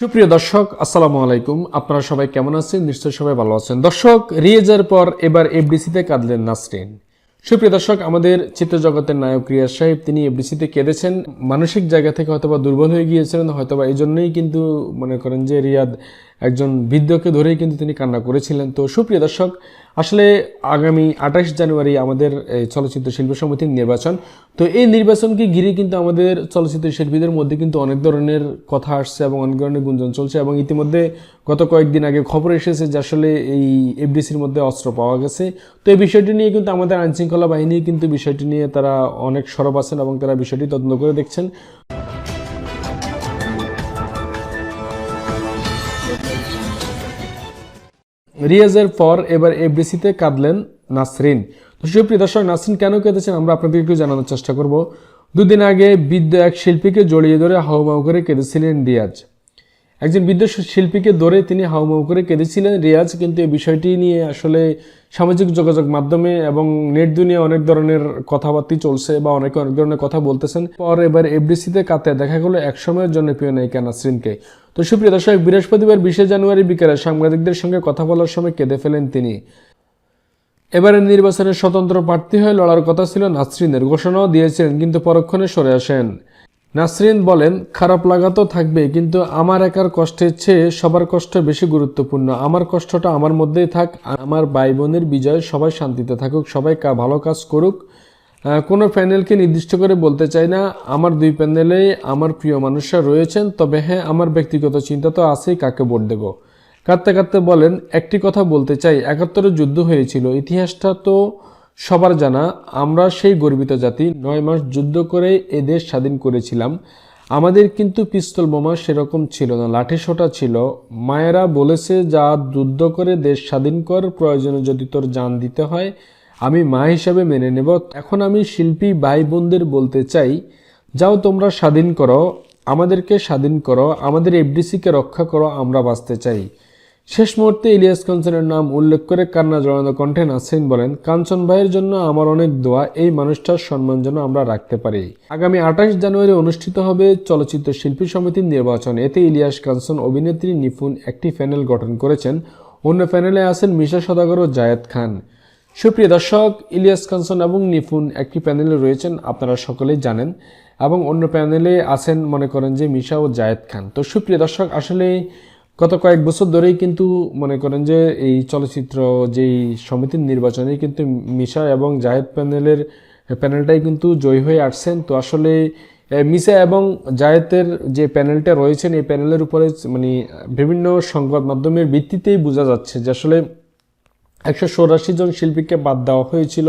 সুপ্রিয় দর্শক, আসসালামু আলাইকুম। আপনারা সবাই কেমন আছেন? নিশ্চয়ই সবাই ভালো আছেন। দর্শক, রিয়েজের পর এবার এফডিসিতে কাঁদলেন নাসরিন। সুপ্রিয় দর্শক, আমাদের চিত্রজগতের নায়ক রিয়াজ সাহেব, তিনি এফডিসিতে কেঁদেছেন। মানসিক জায়গা থেকে হয়তোবা দুর্বল হয়ে গিয়েছিলেন, হয়তোবা এই জন্যই কিন্তু মনে করেন যে রিয়াদ একজন বৃদ্ধকে ধরেই কিন্তু তিনি কান্না করেছিলেন। তো সুপ্রিয় দর্শক আসলে আগামী আঠাশ জানুয়ারি আমাদের চলচ্চিত্র শিল্প সমিতির নির্বাচন। তো এই নির্বাচনকে ঘিরে কিন্তু আমাদের চলচ্চিত্র শিল্পীদের মধ্যে কিন্তু অনেক ধরনের কথা আসছে এবং অনেক ধরনের গুঞ্জন চলছে এবং ইতিমধ্যে গত কয়েকদিন আগে খবর এসেছে যে আসলে এই এফডিসির মধ্যে অস্ত্র পাওয়া গেছে। তো এই বিষয়টি নিয়ে কিন্তু আমাদের আইনশৃঙ্খলা বাহিনী কিন্তু বিষয়টি নিয়ে তারা অনেক সরব আছেন এবং তারা বিষয়টি তদন্ত করে দেখছেন। রিয়াজের পর এবার এফডিসিতে কাঁদলেন নাসরিন। তো সুপ্রিয় দর্শক, নাসরিন কেন কেঁদেছেন আমরা আপনাদের একটু জানানোর চেষ্টা করব। দুদিন আগে বিদ্যা এক শিল্পীকে জড়িয়ে ধরে হাউমাউ করে কেঁদেছিলেন রিয়াজ। একজন বৃদ্ধ শিল্পীকে ধরে তিনি হাউমাউ করে কেঁদেছিলেন রিয়াজ, কিন্তু এই বিষয়টি নিয়ে আসলে সামাজিক যোগাযোগ মাধ্যমে এবং নেট দুনিয়া অনেক ধরনের কথাবার্তা চলছে বা অনেকে অনেক ধরনের কথা বলতেছেন। পর এবার এফডিসিতে কাতে দেখা গেলো এক সময়ের জন্য প্রিয় নায়িকা নাসরিনকে। তো সুপ্রিয় দর্শক, বৃহস্পতিবার বিশে জানুয়ারি বিকেলে সাংবাদিকদের সঙ্গে কথা বলার সময় কেঁদে ফেলেন তিনি। এবারের নির্বাচনে স্বতন্ত্র প্রার্থী হয়ে লড়ার কথা ছিল নাসরিনের, ঘোষণাও দিয়েছিলেন, কিন্তু পরক্ষণে সরে আসেন। নাসরিন বলেন, খারাপ লাগা তো থাকবে কিন্তু আমার একার কষ্টের চেয়ে সবার কষ্ট বেশি গুরুত্বপূর্ণ। আমার কষ্টটা আমার মধ্যেই থাক আমার ভাই বোনের বিজয় সবাই শান্তিতে থাকুক, সবাই ভালো কাজ করুক। কোনো প্যানেলকে নির্দিষ্ট করে বলতে চাই না। আমার দুই প্যানেলে আমার প্রিয় মানুষরা রয়েছেন, তবে হ্যাঁ আমার ব্যক্তিগত চিন্তা তো আছেই কাকে ভোট দেব। কাঁদতে কাঁদতে বলেন, একটি কথা বলতে চাই একাত্তরে যুদ্ধ হয়েছিল, ইতিহাসটা তো সবার জানা, আমরা সেই গর্বিত জাতি। নয় মাস যুদ্ধ করে এ দেশ স্বাধীন করেছিলাম। আমাদের কিন্তু পিস্তল বোমা সেরকম ছিল না, লাঠি সোটা ছিল। মায়েরা বলেছে, যা যুদ্ধ করে দেশ স্বাধীন কর, প্রয়োজনে যদি তোর জান দিতে হয়, আমি মা হিসাবে মেনে নেব। এখন আমি শিল্পী ভাই বোনদের বলতে চাই, যাও তোমরা স্বাধীন করো, আমাদেরকে স্বাধীন করো, আমাদের এফডিসিকে রক্ষা করো, আমরা বাঁচতে চাই। শেষ মুহূর্তে ইলিয়াস কাঞ্চনের নাম উল্লেখ করে কান্না জড়ানো কণ্ঠে নাসরিন বলেন, কাঞ্চন ভাইয়ের জন্য আমার অনেক দোয়া, এই মানুষটার সম্মান যেন আমরা রাখতে পারি। আগামী আঠাশ জানুয়ারি অনুষ্ঠিত হবে চলচ্চিত্র শিল্পী সমিতির নির্বাচন। এতে ইলিয়াস কাঞ্চন অভিনেত্রী নিপুণ একটি প্যানেল গঠন করেছেন। অন্য প্যানেলে আছেন মিশা সদাগর ও জায়েদ খান। সুপ্রিয় দর্শক, ইলিয়াস কাঞ্চন এবং নিপুণ একটি প্যানেলে রয়েছেন আপনারা সকলেই জানেন এবং অন্য প্যানেলে আছেন মনে করেন যে মিশা ও জায়েদ খান। তো সুপ্রিয় দর্শক আসলে গত কয়েক বছর ধরেই কিন্তু মনে করেন যে এই চলচ্চিত্র, যেই সমিতির নির্বাচনে কিন্তু মিশা এবং জাহেদ প্যানেলের, প্যানেলটাই কিন্তু জয়ী হয়ে আসছেন। তো আসলে মিশা এবং জায়েতের যে প্যানেলটা রয়েছেন, এই প্যানেলের উপরে মানে বিভিন্ন সংবাদ মাধ্যমের ভিত্তিতেই বোঝা যাচ্ছে যে আসলে একশো চৌরাশি জন শিল্পীকে বাদ দেওয়া হয়েছিল।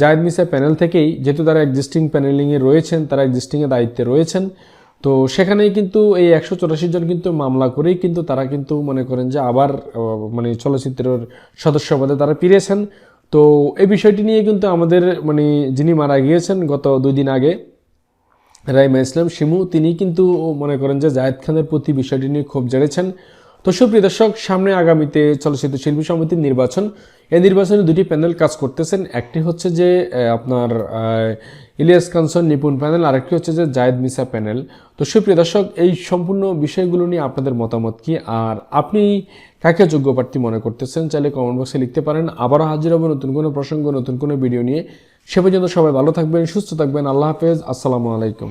জায়েদ মিসা প্যানেল থেকেই, যেহেতু তারা এক্সিস্টিং প্যানেলিংয়ে রয়েছেন, তারা এক্সিস্টিংয়ে দায়িত্বে রয়েছেন। তো সেখানেই কিন্তু এই একশো চৌরাশি জন কিন্তু মামলা করেই কিন্তু তারা কিন্তু মনে করেন যে আবার মানে চলচ্চিত্রের সদস্য পদে তারা ফিরেছেন। তো এই বিষয়টি নিয়ে কিন্তু আমাদের মানে যিনি মারা গিয়েছেন গত দুই দিন আগে, রাইমা ইসলাম, শিমু, তিনি কিন্তু মনে করেন যে জায়েদ খানের প্রতি বিষয়টি নিয়ে ক্ষোভ জেড়েছেন। তো সুপ্রিয় দর্শক, সামনে আগামীতে চলচ্চিত্র শিল্পী সমিতির নির্বাচন। এই নির্বাচনে দুটি প্যানেল কাজ করতেছেন। একটি হচ্ছে যে আপনার ইলিয়াস কানসন নিপুণ প্যানেল, আরেকটি হচ্ছে যে, জায়েদ মিসা প্যানেল। তো সুপ্রিয় দর্শক, এই সম্পূর্ণ বিষয়গুলো নিয়ে আপনাদের মতামত কি? আর আপনি কাকে যোগ্য প্রার্থী মনে করতেছেন? চাইলে কমেন্ট বক্সে লিখতে পারেন। আবারও হাজির হব নতুন কোনো প্রসঙ্গ, নতুন কোনো ভিডিও নিয়ে। সে পর্যন্ত সবাই ভালো থাকবেন, সুস্থ থাকবেন। আল্লাহ হাফেজ। আসসালামু আলাইকুম।